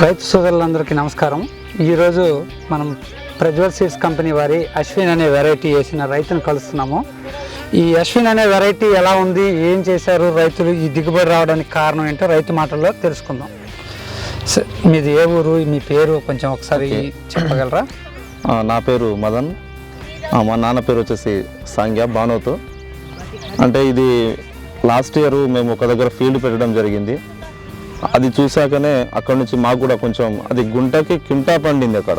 రైతు సోదరులందరికీ నమస్కారం. ఈరోజు మనం ప్రజ్వల్ సీడ్స్ కంపెనీ వారి అశ్విన్ అనే వెరైటీ వేసిన రైతును కలుస్తున్నాము. ఈ అశ్విన్ అనే వెరైటీ ఎలా ఉంది? ఏం చేశారు రైతులు? ఈ దిగుబడి రావడానికి కారణం ఏంటో రైతు మాటల్లో తెలుసుకుందాం. మీది ఏ ఊరు? మీ పేరు కొంచెం ఒకసారి చెప్పగలరా? నా పేరు మదన్. మా నాన్న పేరు వచ్చేసి సాంగ్య బానోతు. అంటే ఇది లాస్ట్ ఇయర్ మేము ఒక దగ్గర ఫీల్డ్ పెట్టడం జరిగింది. అది చూశాకనే అక్కడ నుంచి మాకు కూడా కొంచెం అది గుంటకి కింటా పండింది అక్కడ.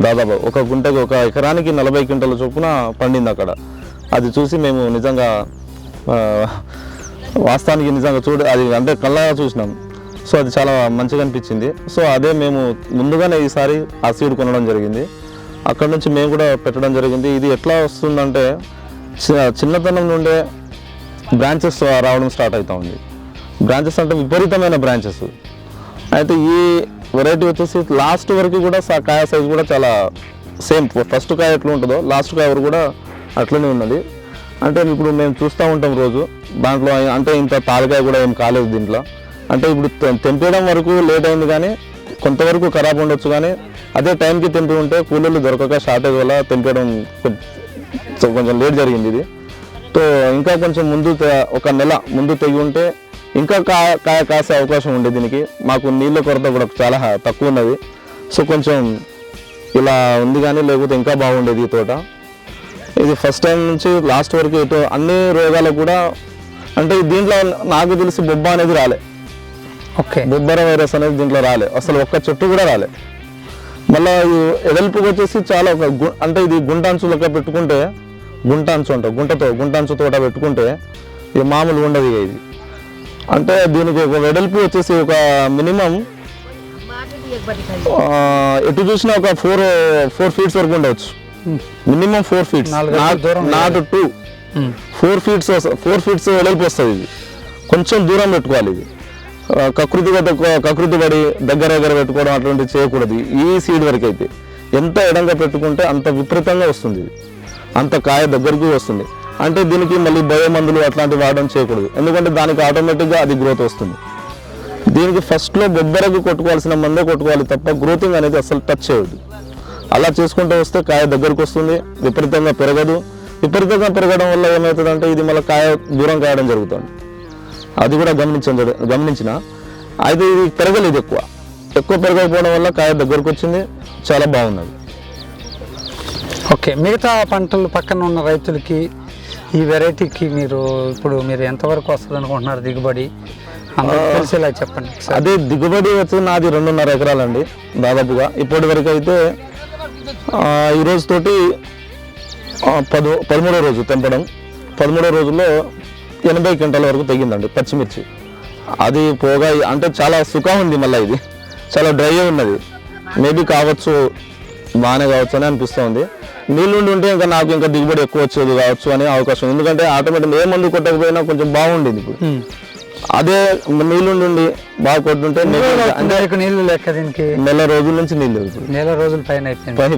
దాదాపు ఒక గుంటకి ఒక ఎకరానికి నలభై క్వింటల చొప్పున పండింది అక్కడ. అది చూసి మేము నిజంగా వాస్తవానికి నిజంగా చూడ అది అంటే కళ్ళగా చూసినాం. సో అది చాలా మంచిగా అనిపించింది. సో అదే మేము ముందుగానే ఈసారి ఆ సీడ్ కొనడం జరిగింది. అక్కడ నుంచి మేము కూడా పెట్టడం జరిగింది. ఇది ఎట్లా వస్తుందంటే చి- చిన్నతనం నుండే బ్రాంచెస్ రావడం స్టార్ట్ అవుతూ ఉంది. బ్రాంచెస్ అంటే విపరీతమైన బ్రాంచెస్ అయితే ఈ వెరైటీ వచ్చేసి లాస్ట్ వరకు కూడా సా- కాయ సైజ్ కూడా చాలా సేమ్ ఫస్ట్ కాయ ఎట్లా ఉంటుందో లాస్ట్ కాయ వరకు కూడా అట్లనే ఉన్నది. అంటే ఇప్పుడు మేము చూస్తూ ఉంటాం రోజు దాంట్లో అంటే ఇంత తాలకాయ కూడా ఏం కాలేదు దీంట్లో. అంటే ఇప్పుడు తె- తెంపేయడం వరకు లేట్ అయింది కానీ కొంతవరకు ఖరాబ్ ఉండొచ్చు కానీ అదే టైంకి తెంపి ఉంటే కూలీలు దొరకక షార్టేజ్ వల్ల తెంపేయడం కొంచెం లేట్ జరిగింది ఇది. సో ఇంకా కొంచెం ముందు ఒక నెల ముందు తెగి ఉంటే ఇంకా కాయ కాయ కాసే అవకాశం ఉండే దీనికి. మాకు నీళ్ళ కొరత కూడా చాలా తక్కువ ఉన్నది. సో కొంచెం ఇలా ఉంది కానీ లేకపోతే ఇంకా బాగుండేది ఈ తోట. ఇది ఫస్ట్ టైం నుంచి లాస్ట్ వరకు ఎటు అన్ని రోగాలకు కూడా అంటే దీంట్లో నాకు తెలిసి బొబ్బ అనేది రాలే. ఓకే. బొబ్బర వైరస్ అనేది దీంట్లో రాలే. అసలు ఒక్క చెట్టు కూడా రాలే. మళ్ళీ ఎడల్పుకి వచ్చేసి చాలా ఒక గు- అంటే ఇది గుంట అంచు లెక్క పెట్టుకుంటే గుంట అంచు అంట గుంటతో గుంట అంచు తోట పెట్టుకుంటే ఇది మామూలు ఉండదు ఇది. అంటే దీనికి ఒక వెడల్పు వచ్చేసి ఒక మినిమం ఎటు చూసినా ఒక ఫోర్ ఫోర్ ఫీట్స్ వరకు ఉండవచ్చు. Minimum four feets. Not two. Four feets four feets వెడల్పు వస్తుంది ఇది. కొంచెం దూరం పెట్టుకోవాలి ఇది. ఆ, కకృతి గత కకృతి పడి దగ్గర దగ్గర పెట్టుకోవడం అటువంటివి చేయకూడదు. ఈ సీడ్ వరకు అయితే. ఎంత ఎడంగా పెట్టుకుంటే అంత విపరీతంగా వస్తుంది ఇది. అంత కాయ దగ్గరకు వస్తుంది. అంటే దీనికి మళ్ళీ బయో మందులు అట్లాంటివి వాడడం చేయకూడదు. ఎందుకంటే దానికి ఆటోమేటిక్గా అది గ్రోత్ వస్తుంది. దీనికి ఫస్ట్లో బొబ్బరకు కొట్టుకోవాల్సిన మందే కొట్టుకోవాలి తప్ప గ్రోతింగ్ అనేది అసలు టచ్ చేయదు అలా చేసుకుంటూ వస్తే కాయ దగ్గరకు వస్తుంది విపరీతంగా పెరగదు. విపరీతంగా పెరగడం వల్ల ఏమవుతుందంటే ఇది మళ్ళీ కాయ దూరం కాయడం జరుగుతుంది. అది కూడా గమనించ గమనించిన. అయితే ఇది పెరగలేదు ఎక్కువ. ఎక్కువ పెరగకపోవడం వల్ల కాయ దగ్గరకు వచ్చింది చాలా బాగున్నది. ఓకే మిగతా పంటలు పక్కన ఉన్న రైతులకి ఈ వెరైటీకి మీరు ఇప్పుడు మీరు ఎంతవరకు వస్తుంది అనుకుంటున్నారు దిగుబడి? తెలిసేలా చెప్పండి. అదే దిగుబడి వచ్చి నాది రెండున్నర ఎకరాలండి దాదాపుగా. ఇప్పటి వరకు అయితే ఆ, ఈ రోజు తోటి పదో పదమూడో రోజు తెంపడం. పదమూడో రోజుల్లో ఎనభై క్వింటాల వరకు తెగిందండి పచ్చిమిర్చి. అది పోగా అంటే చాలా సుఖం ఉంది మళ్ళీ ఇది. చాలా డ్రై ఉన్నది. మేబీ కావచ్చు బాగానే కావచ్చు అని అనిపిస్తుంది నీళ్ళుండి ఉంటే ఇంకా నాకు ఇంకా దిగుబడి ఎక్కువ వచ్చేది కావచ్చు అనే అవకాశం. ఎందుకంటే ఆటోమేటిక్ ఏ మందు కొట్టకపోయినా కొంచెం బాగుండేది ఇప్పుడు. అదే నీళ్ళుండి బాగా కొట్టుంటే నీళ్ళు లెక్క దీనికి నెల రోజుల నుంచి నీళ్ళు నెల రోజుల పైన అయిపోయింది.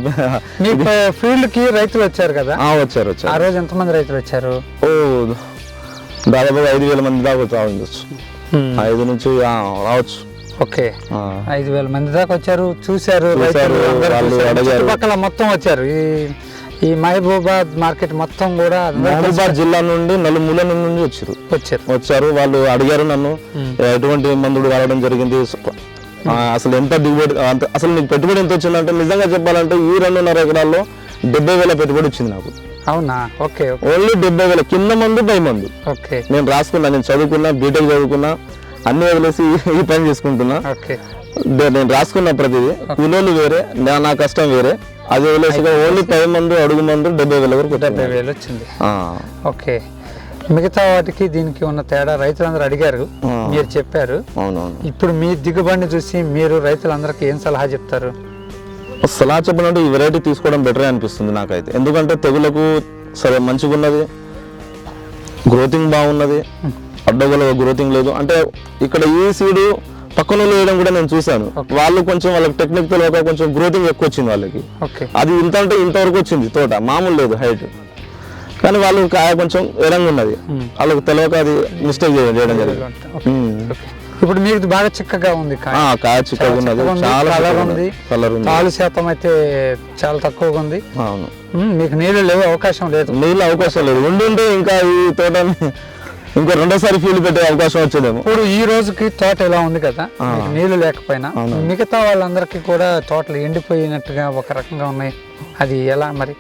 మీ ఫీల్డ్కి రైతులు వచ్చారు కదా? ఆ, వచ్చారు ఆ వచ్చారు రోజు ఎంతమంది రైతులు వచ్చారు? ఓ దాదాపు ఐదు వేల మంది దాకా రావచ్చు. ఐదు నుంచి రావచ్చు. ఓకే. ఐదు వేల మంది దాకా వచ్చారు చూశారు. చుట్టుపక్కల మొత్తం వచ్చారు. ఈ ఈ మహబూబాద్ మార్కెట్ మొత్తం కూడా అందరూ మహబూబాద్ జిల్లా నుండి నలుమూల నుండి వచ్చారు. వచ్చారు. వచ్చారు వాళ్ళు అడిగారు నన్ను. ఎటువంటి మందులు వాడడం జరిగింది? అసలు ఎంత దిగుబడి అసలు నీకు పెట్టుబడి ఎంత వచ్చిందంటే నిజంగా చెప్పాలంటే ఈ రెండున్నర ఎకరాల్లో డెబ్బై వేల పెట్టుబడి వచ్చింది నాకు. అవునా? ఓకే ఓకే, ఓన్లీ డెబ్బై వేల కింద మందు పై మందు. ఓకే. నేను రాసుకున్నా నేను చదువుకున్నా బీటెక్ చదువుకున్నా అన్ని వదిలేసి ఈ పని చేసుకుంటున్నా. నేను రాసుకున్న ప్రతిదీ. కూలోళ్ళు వేరే నా కష్టం వేరే. అది వదిలేసి ఓన్లీ పై మందు అడుగు మందు డెబ్బై వేల వరకు డెబ్బై. వేలు వచ్చింది. ఓకే. మిగతా వాటికి దీనికి ఉన్న తేడా రైతులందరూ అడిగారు. మీరు చెప్పారు. ఇప్పుడు మీ దిగుబడిని చూసి మీరు రైతులందరికీ ఏం సలహా చెప్తారు? సలహా చెప్పాలంటే ఈ వెరైటీ తీసుకోవడం బెటరే అనిపిస్తుంది నాకైతే. ఎందుకంటే తెగులకు సరే మంచిగా ఉన్నది గ్రోతింగ్ బాగున్నది. అడ్డగోల గ్రోతింగ్ లేదు. అంటే ఇక్కడ ఈ సీడు పక్కన వేయడం కూడా నేను చూశాను. వాళ్ళు కొంచెం వాళ్ళకి టెక్నిక్ తెలియక కొంచెం గ్రోతింగ్ ఎక్కువ వచ్చింది వాళ్ళకి అది ఇంత అంటే ఇంతవరకు వచ్చింది తోట. మామూలు లేదు హైట్ కానీ వాళ్ళు కాయ కొంచెం ఎరంగా ఉన్నది. వాళ్ళకి తెలియక అది మిస్టేక్ చేయడం జరిగింది. ఓకే ఇప్పుడు మీకు బాగా చిక్కగా ఉంది కాయ. చిక్కగా ఉన్నది. చాలా కలర్ ఉంది. కలర్ ఉంది. శాతం అయితే చాలా తక్కువగా ఉంది. అవును. మీకు నీళ్ళు లేవు అవకాశం లేదు. నీళ్ళు అవకాశం లేదు. ఉండుంటే ఇంకా ఈ తోటని ఇంకా రెండోసారి ఫీల్డ్ పెట్టే అవకాశం వచ్చేదేమో. ఇప్పుడు ఈ రోజుకి తోట ఇలా ఉంది కదా నీళ్ళు లేకపోయినా మిగతా వాళ్ళందరికీ కూడా తోటలు ఎండిపోయినట్టుగా ఒక రకంగా ఉన్నాయి. అది ఎలా మరి?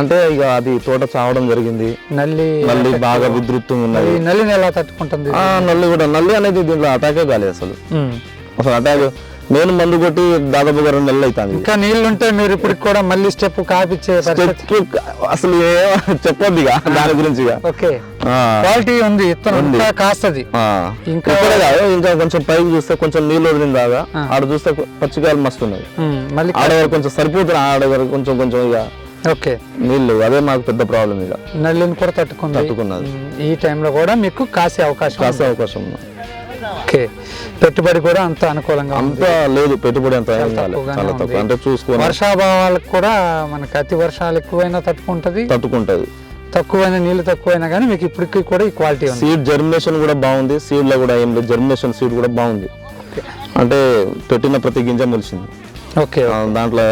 అంటే ఇక అది తోట చావడం జరిగింది. నల్లి నల్లి బాగా విద్రుత్తంగా ఉన్నది. ఈ నల్లిని ఎలా తట్టుకుంటుంది? ఆ నల్లి కూడా నల్లి అనేది దీంట్లో అటాకే కాలేదు అసలు. అసలు అటాక్ నేను మందు కొట్టి దాదాపుగా రెండు నెలలు అవుతుంది ఇంకా నీళ్ళుంటే మీరు ఇప్పుడు కూడా మళ్ళీ స్టెప్ కాపిచ్చే చెట్టు అసలు చెప్పొద్దు ఇక దాని గురించి ఇక ఓకే క్వాలిటీ ఉంది ఇంకా కాస్తది. ఇంకా- కాదు ఇంకా కొంచెం పైకి చూస్తే కొంచెం నీళ్ళు వదిలింది దాకా ఆడ చూస్తే పచ్చికాయలు మస్తు ఉన్నాయి. మళ్ళీ ఆడ వరకు కొంచెం సరిపోతుంది ఆడ వరకు కొంచెం కొంచెం ఇక ఓకే. నీళ్ళు అదే మాకు పెద్ద ప్రాబ్లం ఇక. నల్లిని కూడా తట్టుకుంది. తట్టుకున్నది. ఈ టైంలో కూడా మీకు కాసే అవకాశం. కాసే అవకాశం ఉంది. ఓకే. పెట్టుబడి కూడా అంత అనుకూలంగా అంత లేదు పెట్టుబడి అంత చాలా. తక్కువ. అంటే చూసుకొని వర్షాభావాలకు కూడా మనకి అతి వర్షాలు ఎక్కువైనా తట్టుకుంటది. తట్టుకుంటది. తక్కువైన నీళ్ళు తక్కువైనా కానీ మీకు ఇప్పటికీ కూడా ఈ క్వాలిటీ ఉంది. సీడ్ జర్మినేషన్ కూడా బాగుంది. సీడ్లో కూడా ఏం లేదు. జర్మినేషన్ సీడ్ కూడా బాగుంది. అంటే పెట్టిన ప్రతి గింజ మొలిచింది ఓకే. దాంట్లో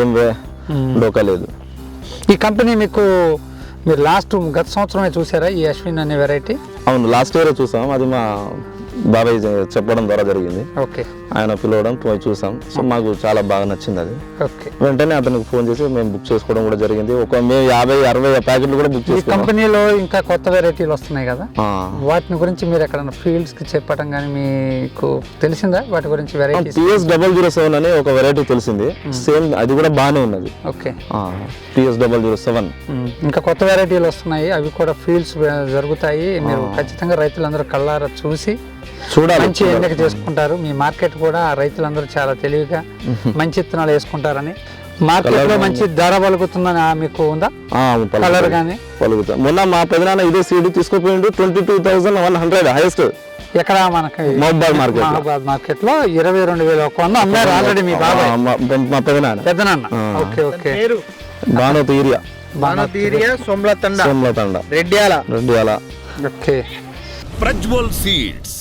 ఏం వే- డోకా లేదు. ఈ కంపెనీ మీకు మీరు లాస్ట్ గత సంవత్సరమే చూసారా ఈ అశ్విన్ అనే వెరైటీ అవును లాస్ట్ ఇయర్ చూసాం. అది మా బాబాయ్ చెప్పడం ద్వారా జరిగింది. ఓకే. ఆయన పిలవడం పోయి చూసాం. సో మాకు చాలా బాగా నచ్చింది అది. ఓకే. వెంటనే అతనికి ఫోన్ చేసి మేము బుక్ చేసుకోవడం కూడా జరిగింది. ఒక మేము యాభై అరవై ప్యాకెట్లు కూడా బుక్ ఈ చేసుకున్నాం. కంపెనీలో ఇంకా కొత్త వెరైటీలు వస్తున్నాయి కదా. వాటిని గురించి మీరు ఎక్కడైనా ఫీల్డ్స్కి చెప్పడం కానీ మీకు తెలిసిందా? వాటి గురించి varieties? TS double zero seven అని ఒక వెరైటీ తెలిసింది. సేమ్ అది కూడా బాగానే ఉన్నది. Okay. TS double zero seven. ఇంకా కొత్త వెరైటీలు వస్తున్నాయి. అవి కూడా ఫీల్డ్స్ జరుగుతాయి. మీరు ఖచ్చితంగా రైతులందరూ కళ్ళారా చూసి చూడాలి. మంచి ఎన్నిక చేసుకుంటారు. మీ మార్కెట్ కూడా రైతులందరూ చాలా తెలివిగా మంచి విత్తనాలు వేసుకుంటారని. మార్కెట్లో మంచి ధర పలుకుతుందని మీకు ఉందా. కలర్ కానీ పలుకుతా మొన్న మా పెదనాన్న ఇదే CD తీసుకుపోయిండు. Twenty two thousand one hundred highest ఎక్కడ మనకి మహబాద్ మార్కెట్ మహాబాద్ మార్కెట్లో ఇరవై రెండు వేల ఒక వంద అమ్మారు ఆల్రెడీ మీ బాబాయ్. మా పెదనాన్న. పెద్దనాన్న ఓకే ఓకే. బాణోత్ ఏరియా బాణతీరియా సోమ్లతండ. సోమ్లతండ. రెడ్యాల రెడ్డి అలా ఓకే. ప్రజ్వల్ సీడ్స్.